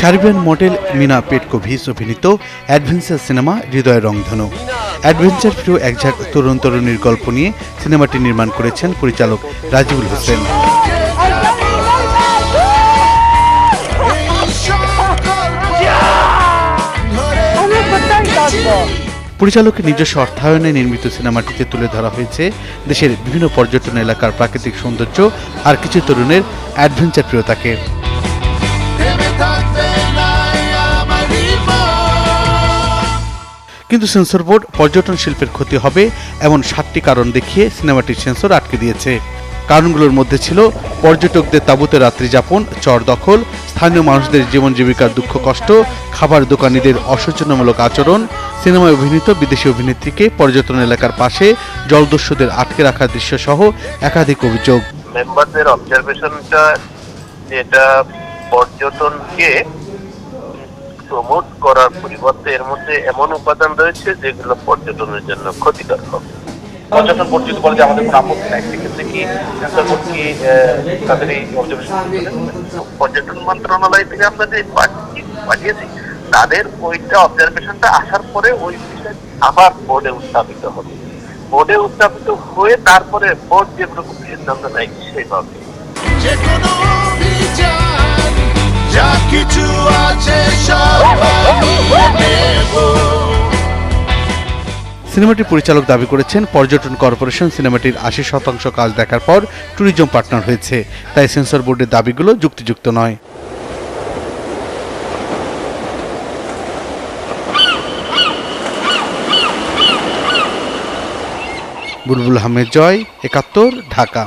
Serbian model Mina Petkovic অভিনীত adventure cinema হৃদয় রংধনু। অ্যাডভেঞ্চার প্রিয় একঝাঁক তরুণ তরুণীর গল্প নিয়ে সিনেমাটি নির্মাণ করেছেন পরিচালক রাজিবুল হোসেন। পরিচালকের নিজস্ব অর্থায়নে নির্মিত সিনেমাটিতে তুলে ধরা হয়েছে দেশের বিভিন্ন পর্যটন এলাকার প্রাকৃতিক সৌন্দর্য আর কিছু তরুণের অ্যাডভেঞ্চার প্রিয়তাকে। কিন্তু সেন্সর বোর্ড পর্যটন শিল্পের ক্ষতি হবে এমন সাতটি কারণ দেখিয়ে সিনেমাটির সেন্সর আটকে দিয়েছে। কারণগুলোর মধ্যে ছিল পর্যটকদের তাঁবুতে রাত্রি যাপন চর দখল স্থানীয় মানুষদের জীবন জীবিকার দুঃখ, কষ্ট, খাবার দোকানিদের অসচেতনামূলক আচরণ, সিনেমায় অভিনীত বিদেশি অভিনেত্রীকে পর্যটন এলাকার পাশে জলদস্যুদের আটকে রাখার দৃশ্য সহ একাধিক অভিযোগ। মেম্বারদের অবজারভেশনটা যেটা পর্যটনকে প্রমোট করার পরিবর্তে এর মধ্যে এমন উপাদান রয়েছে যেগুলো পর্যটনের জন্য ক্ষতিকর হবে। পর্যটন বোর্ড যদি বলে যে আমাদের কোনো আপত্তি নাই সেক্ষেত্রে কি সেন্সর বোর্ড কি তাদের এই অবজারভেশন পর্যটন মন্ত্রণালয় থেকে আমরা যে পাঠিয়েছি তাদের ওইটা অবজারভেশনটা আসার পরে ওই বিষয় আবার বোর্ডে উত্থাপিত হবে। বোর্ডে উত্থাপিত হয়ে তারপরে বোর্ড যেগুলো সিদ্ধান্ত নেয় সেইভাবে। অভিযান সিনেমাটির পরিচালক দাবি করেছেন, পর্যটন কর্পোরেশন সিনেমাটির আশি শতাংশ কাজ দেখার পর ট্যুরিজম পার্টনার হয়েছে। তাই সেন্সর বোর্ডের দাবিগুলো যুক্তিযুক্ত নয়। বুলবুল আহমেদ, জয় একাত্তর, ঢাকা।